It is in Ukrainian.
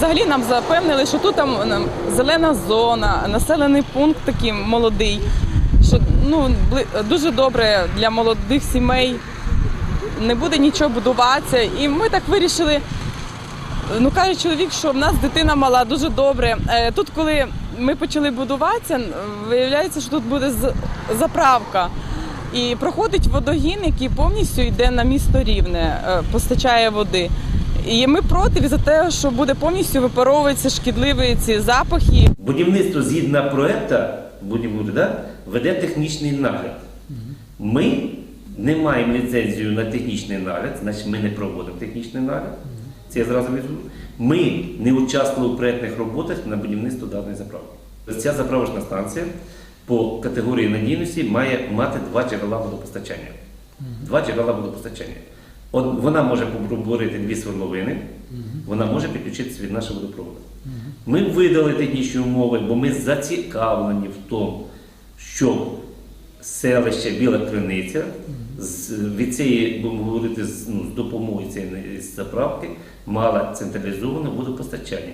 Взагалі нам запевнили, що тут там зелена зона, населений пункт такий молодий, що ну дуже добре для молодих сімей. Не буде нічого будуватися. І ми так вирішили. Ну каже чоловік, що в нас дитина мала дуже добре. Е, Тут, коли ми почали будуватися, виявляється, що тут буде заправка. І проходить водогін, який повністю йде на місто рівне, е, постачає води. І ми проти за те, що буде повністю випаровуватися шкідливі ці запахи. Будівництво згідно проекту будемо да, веде технічний нагляд. Ми не маємо ліцензію на технічний нагляд, значить ми не проводимо технічний нагляд. Це я зразу візьму. Ми не участвували у проєктних роботах на будівництво даної заправки. Ця заправочна станція по категорії надійності має мати два джерела водопостачання. Два джерела водопостачання. От вона може поборити дві свердловини, вона може підключитися від нашого водопроводу. Ми видали технічні умови, бо ми зацікавлені в тому, що селище Біла Криниця від цієї, будемо говорити, з, ну, з допомогою цієї заправки мала централізоване водопостачання.